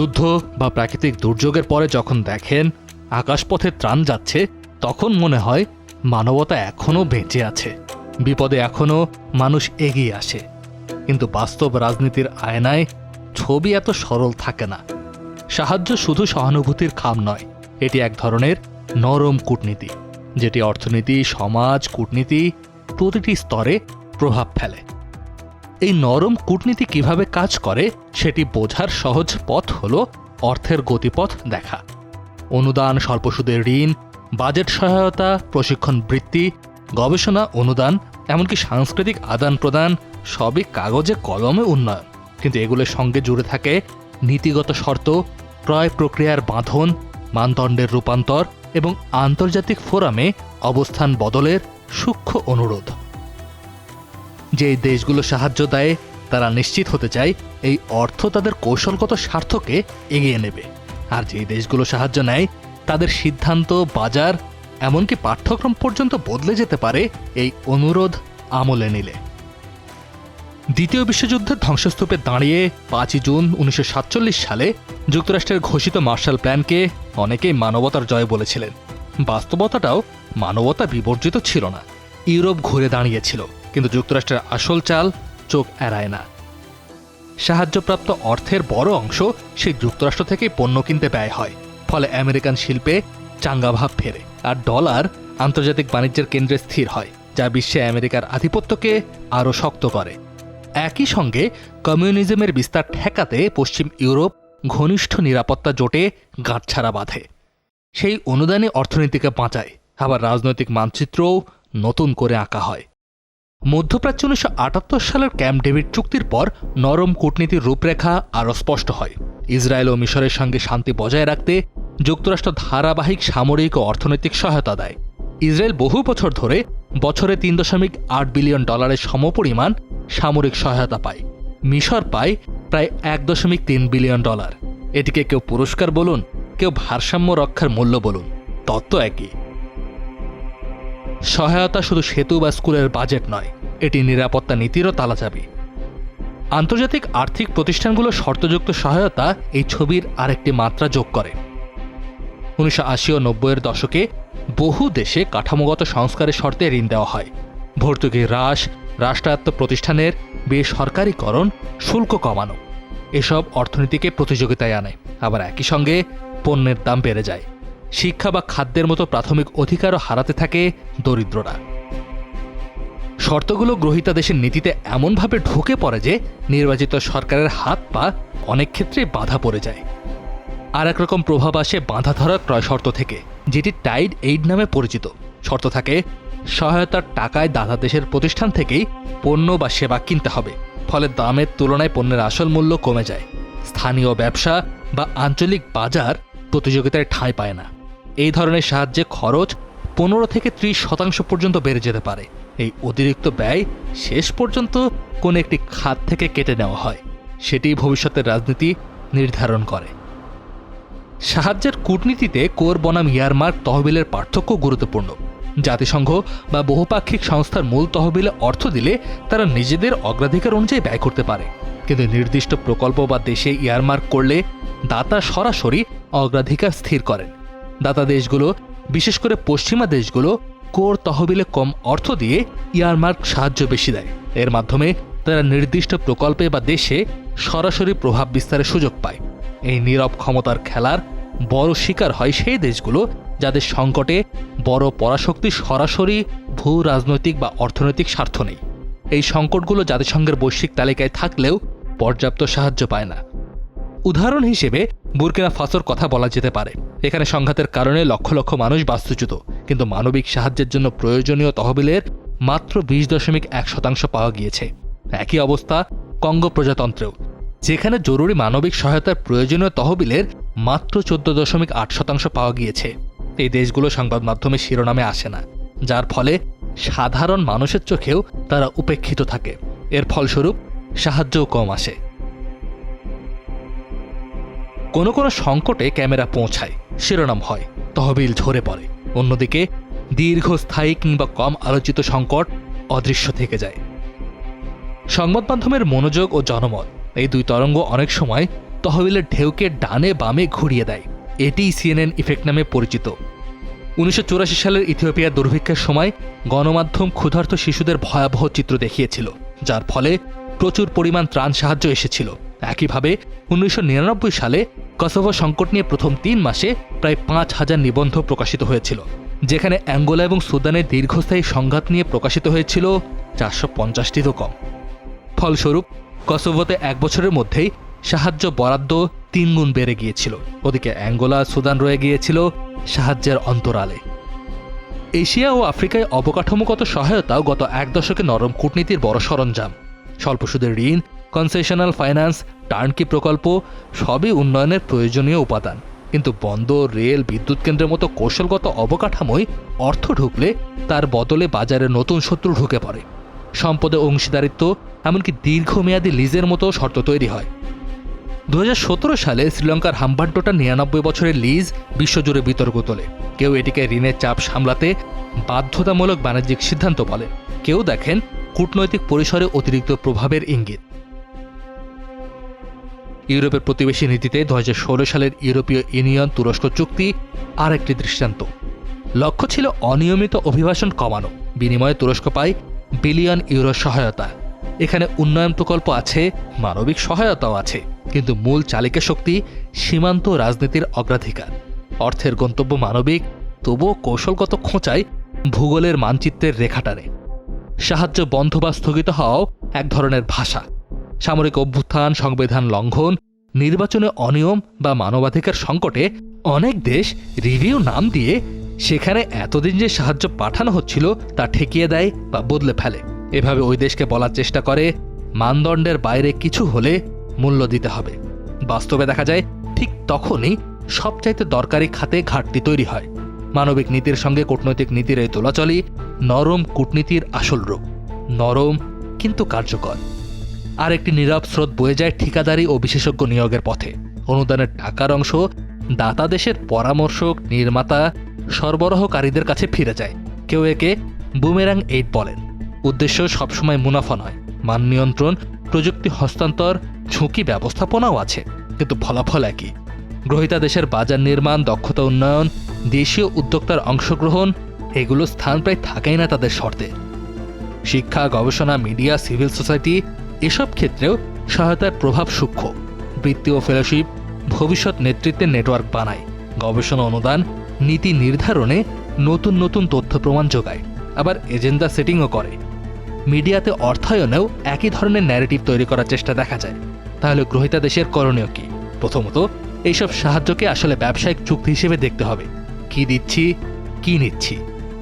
যুদ্ধ বা প্রাকৃতিক দুর্যোগের পরে যখন দেখেন আকাশপথে ত্রাণ যাচ্ছে, তখন মনে হয় মানবতা এখনও বেঁচে আছে। বিপদে এখনও মানুষ এগিয়ে আসে। কিন্তু বাস্তব রাজনীতির আয়নায় ছবি এত সরল থাকে না। সাহায্য শুধু সহানুভূতির খাম নয়, এটি এক ধরনের নরম কূটনীতি, যেটি অর্থনীতি, সমাজ, কূটনীতি প্রতিটি স্তরে প্রভাব ফেলে। এই নরম কূটনীতি কীভাবে কাজ করে, সেটি বোঝার সহজ পথ হল অর্থের গতিপথ দেখা। অনুদান, স্বল্প সুদের ঋণ, বাজেট সহায়তা, প্রশিক্ষণ বৃত্তি, গবেষণা, অনুদান, এমনকি সাংস্কৃতিক আদান প্রদান, সবই কাগজে কলমে উন্নয়ন। কিন্তু এগুলোর সঙ্গে জুড়ে থাকে নীতিগত শর্ত, ক্রয় প্রক্রিয়ার বাঁধন, মানদণ্ডের রূপান্তর এবং আন্তর্জাতিক ফোরামে অবস্থান বদলের সূক্ষ্ম অনুরোধ। যে দেশগুলো সাহায্য দেয়, তারা নিশ্চিত হতে চায় এই অর্থ তাদের কৌশলগত স্বার্থকে এগিয়ে নেবে। আর যেই দেশগুলো সাহায্য নেয়, তাদের সিদ্ধান্ত, বাজার, এমনকি পাঠ্যক্রম পর্যন্ত বদলে যেতে পারে এই অনুরোধ আমলে নিলে। দ্বিতীয় বিশ্বযুদ্ধের ধ্বংসস্তূপে দাঁড়িয়ে পাঁচই জুন উনিশশো সাতচল্লিশ সালে যুক্তরাষ্ট্রের ঘোষিত মার্শাল প্ল্যানকে অনেকেই মানবতার জয় বলেছিলেন। বাস্তবতাটাও মানবতা বিবর্জিত ছিল না, ইউরোপ ঘুরে দাঁড়িয়েছিল। কিন্তু যুক্তরাষ্ট্রের আসল চাল চোখ এড়ায় না। সাহায্যপ্রাপ্ত অর্থের বড় অংশ সেই যুক্তরাষ্ট্র থেকে পণ্য কিনতে ব্যয় হয়। ফলে আমেরিকান শিল্পে চাঙ্গাভাব ফেরে আর ডলার আন্তর্জাতিক বাণিজ্যের কেন্দ্রে স্থির হয়, যা বিশ্বে আমেরিকার আধিপত্যকে আরও শক্ত করে। একই সঙ্গে কমিউনিজমের বিস্তার ঠেকাতে পশ্চিম ইউরোপ ঘনিষ্ঠ নিরাপত্তা জোটে গাঁটছাড়া বাঁধে। সেই অনুদানে অর্থনীতিকে বাঁচায়, আবার রাজনৈতিক মানচিত্রও নতুন করে আঁকা হয়। মধ্যপ্রাচ্য উনিশশো আটাত্তর সালের ক্যাম্প ডেভিড চুক্তির পর নরম কূটনীতির রূপরেখা আরও স্পষ্ট হয়। ইসরায়েল ও মিশরের সঙ্গে শান্তি বজায় রাখতে যুক্তরাষ্ট্র ধারাবাহিক সামরিক ও অর্থনৈতিক সহায়তা দেয়। ইসরায়েল বহু বছর ধরে বছরে তিন দশমিক আট বিলিয়ন ডলারের সমপরিমাণ সামরিক সহায়তা পায়। মিশর পায় প্রায় এক দশমিক তিন বিলিয়ন ডলার। এটিকে কেউ পুরস্কার বলুন, কেউ ভারসাম্য রক্ষার মূল্য বলুন, তত্ত্ব একই। সহায়তা শুধু সেতু বা স্কুলের বাজেট নয়, এটি নিরাপত্তা নীতিরও তালা তালাচাবি। আন্তর্জাতিক আর্থিক প্রতিষ্ঠানগুলোর শর্তযুক্ত সহায়তা এই ছবির আরেকটি মাত্রা যোগ করে। উনিশশো আশি ও নব্বইয়ের দশকে বহু দেশে কাঠামোগত সংস্কারের শর্তে ঋণ দেওয়া হয়। ভর্তুকি হ্রাস, রাষ্ট্রায়ত্ত প্রতিষ্ঠানের বেসরকারীকরণ, শুল্ক কমানো, এসব অর্থনীতিকে প্রতিযোগিতায় আনে। আবার একই সঙ্গে পণ্যের দাম বেড়ে যায়। শিক্ষা বা খাদ্যের মতো প্রাথমিক অধিকারও হারাতে থাকে দরিদ্ররা। শর্তগুলো গ্রহীতা দেশের নীতিতে এমনভাবে ঢুকে পড়ে যে নির্বাচিত সরকারের হাত পা অনেক ক্ষেত্রে বাধা পড়ে যায়। আর একরকম প্রভাব আসে বাঁধা ধরা ক্রয় শর্ত থেকে, যেটি টাইড এইড নামে পরিচিত। শর্ত থাকে, সহায়তার টাকায় দাতা দেশের প্রতিষ্ঠান থেকেই পণ্য বা সেবা কিনতে হবে, ফলে দামের তুলনায় পণ্যের আসল মূল্য কমে যায়। স্থানীয় ব্যবসা বা আঞ্চলিক বাজার প্রতিযোগিতায় ঠাঁই পায় না। এই ধরনের সাহায্যে খরচ পনেরো থেকে ত্রিশ শতাংশ পর্যন্ত বেড়ে যেতে পারে। এই অতিরিক্ত ব্যয় শেষ পর্যন্ত কোনো একটি খাত থেকে কেটে নেওয়া হয়। সেটি ভবিষ্যতের রাজনীতি নির্ধারণ করে। সাহায্যের কূটনীতিতে কোর বনাম ইয়ারমার্ক তহবিলের পার্থক্য গুরুত্বপূর্ণ। জাতিসংঘ বা বহুপাক্ষিক সংস্থার মূল তহবিলে অর্থ দিলে তারা নিজেদের অগ্রাধিকার অনুযায়ী ব্যয় করতে পারে। কিন্তু নির্দিষ্ট প্রকল্প বা দেশে ইয়ারমার্ক করলে দাতা সরাসরি অগ্রাধিকার স্থির করেন। দাতা দেশগুলো, বিশেষ করে পশ্চিমা দেশগুলো, কোর তহবিলে কম অর্থ দিয়ে ইয়ারমার্ক সাহায্য বেশি দেয়। এর মাধ্যমে তারা নির্দিষ্ট প্রকল্পে বা দেশে সরাসরি প্রভাব বিস্তারের সুযোগ পায়। এই নীরব ক্ষমতার খেলার বড় শিকার হয় সেই দেশগুলো যাদের সংকটে বড় পরাশক্তি সরাসরি ভূ রাজনৈতিক বা অর্থনৈতিক স্বার্থ নেই। এই সংকটগুলো জাতিসংঘের বৈশ্বিক তালিকায় থাকলেও পর্যাপ্ত সাহায্য পায় না। উদাহরণ হিসেবে বুরকিনা ফাসোর কথা বলা যেতে পারে। এখানে সংঘাতের কারণে লক্ষ লক্ষ মানুষ বাস্তুচ্যুত, কিন্তু মানবিক সাহায্যের জন্য প্রয়োজনীয় তহবিলের মাত্র বিশ দশমিক এক শতাংশ পাওয়া গিয়েছে। একই অবস্থা কঙ্গো প্রজাতন্ত্রেও, যেখানে জরুরি মানবিক সহায়তার প্রয়োজনীয় তহবিলের মাত্র চোদ্দ দশমিক আট শতাংশ পাওয়া গিয়েছে। এই দেশগুলো সংবাদ মাধ্যমে শিরোনামে আসে না, যার ফলে সাধারণ মানুষের চোখেও তারা উপেক্ষিত থাকে। এর ফলস্বরূপ সাহায্যও কম আসে। কোনো কোনো সংকটে ক্যামেরা পৌঁছায়, শিরোনাম হয়, তহবিল ঝরে পড়ে। অন্যদিকে, দীর্ঘস্থায়ী কিংবা কম আলোচিত সংকট অদৃশ্য থেকে যায়। সংবাদ মাধ্যমের মনোযোগ ও জনমত, এই দুই তরঙ্গ অনেক সময় তহবিলের ঢেউকে ডানে বামে ঘুরিয়ে দেয়। এটিই সিএনএন ইফেক্ট নামে পরিচিত। উনিশশো চুরাশি সালের ইথিওপিয়ার দুর্ভিক্ষের সময় গণমাধ্যম ক্ষুধার্ত শিশুদের ভয়াবহ চিত্র দেখিয়েছিল, যার ফলে প্রচুর পরিমাণ ত্রাণ সাহায্য এসেছিল। একইভাবে উনিশশো নিরানব্বই সালে কসোভো সংকট নিয়ে প্রথম তিন মাসে প্রায় পাঁচ হাজার নিবন্ধ প্রকাশিত হয়েছিল, যেখানে অ্যাঙ্গোলা এবং সুদানের দীর্ঘস্থায়ী সংঘাত নিয়ে প্রকাশিত হয়েছিল চারশো পঞ্চাশটিরও কম ফলস্বরূপ, কসোভোতে এক বছরের মধ্যেই সাহায্য বরাদ্দ তিনগুণ বেড়ে গিয়েছিল। ওদিকে অ্যাঙ্গোলা সুদান রয়ে গিয়েছিল সাহায্যের অন্তরালে। এশিয়া ও আফ্রিকায় অবকাঠামোগত সহায়তাও গত এক দশকে নরম কূটনীতির বড় সরঞ্জাম। স্বল্প সুদের ঋণ কনসেশনাল ফাইন্যান্স, টার্নকি প্রকল্প, সবই উন্নয়নের প্রয়োজনীয় উপাদান। কিন্তু বন্দর, রেল, বিদ্যুৎ কেন্দ্রের মতো কৌশলগত অবকাঠামোয় অর্থ ঢুকলে তার বদলে বাজারে নতুন শত্রু ঢুকে পড়ে। সম্পদে অংশীদারিত্ব, এমনকি দীর্ঘমেয়াদী লিজের মতো শর্ত তৈরি হয়। দু হাজার সতেরো সালে শ্রীলঙ্কার হাম্বান্টোটা নিরানব্বই বছরের লিজ বিশ্বজুড়ে বিতর্ক তোলে। কেউ এটিকে ঋণের চাপ সামলাতে বাধ্যতামূলক বাণিজ্যিক সিদ্ধান্ত বলে। কেউ দেখেন, কূটনৈতিক পরিসরে অতিরিক্ত প্রভাবের ইঙ্গিত। ইউরোপের প্রতিবেশী নীতিতে দু হাজার ষোলো সালের ইউরোপীয় ইউনিয়ন তুরস্ক চুক্তি আর একটি দৃষ্টান্ত। লক্ষ্য ছিল অনিয়মিত অভিবাসন কমানো। বিনিময়ে তুরস্ক পায় বিলিয়ন ইউরো সহায়তা। এখানে উন্নয়ন প্রকল্প আছে, মানবিক সহায়তাও আছে, কিন্তু মূল চালিকা শক্তি সীমান্ত রাজনীতির অগ্রাধিকার। অর্থের গন্তব্য মানবিক, তবুও কৌশলগত খোঁচায় ভূগোলের মানচিত্রের রেখাটারে। সাহায্য বন্ধ বা স্থগিত হওয়াও এক ধরনের ভাষা। সামরিক অভ্যুত্থান, সংবিধান লঙ্ঘন, নির্বাচনে অনিয়ম বা মানবাধিকার সংকটে অনেক দেশ রিভিউ নাম দিয়ে সেখানে এতদিন যে সাহায্য পাঠানো হচ্ছিল তা ঠেকিয়ে দেয় বা বদলে ফেলে। এভাবে ওই দেশকে বলার চেষ্টা করে, মানদণ্ডের বাইরে কিছু হলে মূল্য দিতে হবে। বাস্তবে দেখা যায়, ঠিক তখনই সবচাইতে দরকারি খাতে ঘাটতি তৈরি হয়। মানবিক নীতির সঙ্গে কূটনৈতিক নীতির এই তোলাচলই নরম কূটনীতির আসল রূপ। নরম, কিন্তু কার্যকর। আর একটি নীরব স্রোত বয়ে যায় ঠিকাদারি ও বিশেষজ্ঞ নিয়োগের পথে। অনুদানের টাকার অংশ দাতা দেশের পরামর্শক, নির্মাতা, সরবরাহকারীদের কাছে ফিরে যায়। কেউ একে বুমেরাং এইড বলেন। উদ্দেশ্য সবসময় মুনাফা নয়, মান নিয়ন্ত্রণ, প্রযুক্তি হস্তান্তর, ঝুঁকি ব্যবস্থাপনাও আছে, কিন্তু ফলাফল একই। গ্রহিতা দেশের বাজার নির্মাণ, দক্ষতা উন্নয়ন, দেশীয় উদ্যোক্তার অংশগ্রহণ, এগুলো স্থান প্রায় থাকেই না তাদের শর্তে। শিক্ষা, গবেষণা, মিডিয়া, সিভিল সোসাইটি এসব ক্ষেত্রেও সহায়তার প্রভাব সূক্ষ্ম। বৃত্তি ও ফেলোশিপ ভবিষ্যৎ নেতৃত্বের নেটওয়ার্ক বানায়, গবেষণা অনুদান, নীতি নির্ধারণে নতুন নতুন তথ্য প্রমাণ যোগায়, আবার এজেন্ডা সেটিংও করে। মিডিয়াতে অর্থায়নেও একই ধরনের ন্যারেটিভ তৈরি করার চেষ্টা দেখা যায়। তাহলে গ্রহিতা দেশের করণীয় কি? প্রথমত, এইসব সাহায্যকে আসলে ব্যবসায়িক চুক্তি হিসেবে দেখতে হবে। কি দিচ্ছি, কি নিচ্ছি?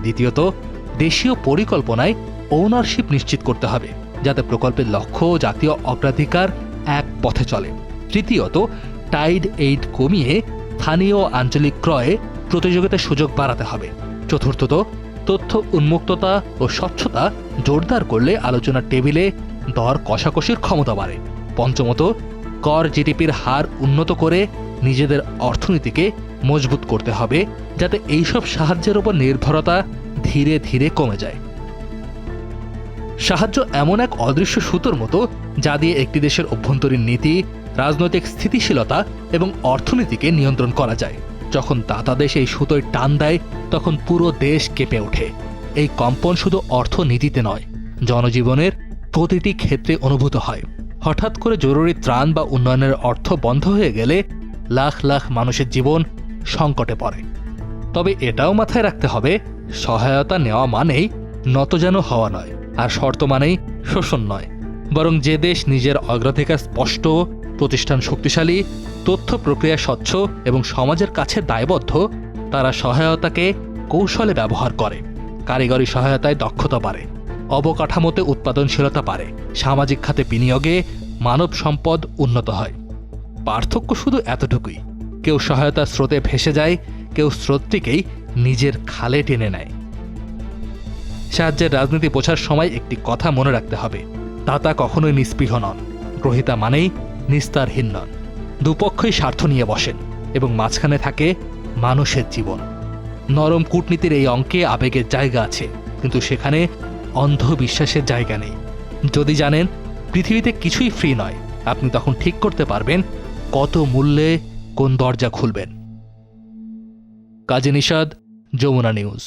দ্বিতীয়ত, দেশীয় পরিকল্পনায় ওনারশিপ নিশ্চিত করতে হবে। যাতে প্রকল্পের লক্ষ্য জাতীয় অগ্রাধিকার এক পথে চলে। তৃতীয়ত, টাইড এইড কমিয়ে স্থানীয় আঞ্চলিক ক্রয়ে প্রতিযোগিতার সুযোগ বাড়াতে হবে। চতুর্থত, তথ্য উন্মুক্ততা ও স্বচ্ছতা জোরদার করলে আলোচনার টেবিলে দর কষাকষির ক্ষমতা বাড়ে। পঞ্চমত, কর জিডিপির হার উন্নত করে নিজেদের অর্থনীতিকে মজবুত করতে হবে, যাতে এইসব সাহায্যের উপর নির্ভরতা ধীরে ধীরে কমে যায়। সাহায্য এমন এক অদৃশ্য সুতোর মতো যা দিয়ে একটি দেশের অভ্যন্তরীণ নীতি, রাজনৈতিক স্থিতিশীলতা এবং অর্থনীতিকে নিয়ন্ত্রণ করা যায়। যখন দাতা দেশ এই সুতোয় টান দেয়, তখন পুরো দেশ কেঁপে ওঠে। এই কম্পন শুধু অর্থনীতিতে নয়, জনজীবনের প্রতিটি ক্ষেত্রে অনুভূত হয়। হঠাৎ করে জরুরি ত্রাণ বা উন্নয়নের অর্থ বন্ধ হয়ে গেলে লাখ লাখ মানুষের জীবন সংকটে পড়ে। তবে এটাও মাথায় রাখতে হবে, সহায়তা নেওয়া মানেই নতজান হওয়া নয়। আর শর্ত মানেই শোষণ নয়, বরং যে দেশ নিজের অগ্রাধিকার স্পষ্ট, প্রতিষ্ঠান শক্তিশালী, তথ্য প্রক্রিয়া স্বচ্ছ এবং সমাজের কাছে দায়বদ্ধ, তারা সহায়তাকে কৌশলে ব্যবহার করে, কারিগরি সহায়তায় দক্ষতা বাড়ে, অবকাঠামোতে উৎপাদনশীলতা বাড়ে, সামাজিক খাতে বিনিয়োগে মানব সম্পদ উন্নত হয়। পার্থক্য শুধু এতটুকুই, কেউ সহায়তার স্রোতে ভেসে যায়, কেউ স্রোতটিকেই নিজের খালে টেনে নেয়। সাহায্যের রাজনীতি বোঝার সময় একটি কথা মনে রাখতে হবে। দাতা কখনোই নিস্পৃহ নন। গ্রহিতা মানেই নিস্তারহীন নন। দুপক্ষই স্বার্থ নিয়ে বসেন এবং মাঝখানে থাকে মানুষের জীবন। নরম কূটনীতির এই অঙ্কে আবেগের জায়গা আছে, কিন্তু সেখানে অন্ধবিশ্বাসের জায়গা নেই। যদি জানেন, পৃথিবীতে কিছুই ফ্রি নয়, আপনি তখন ঠিক করতে পারবেন কত মূল্যে কোন দরজা খুলবেন। কাজী নিষাদ, যমুনা নিউজ।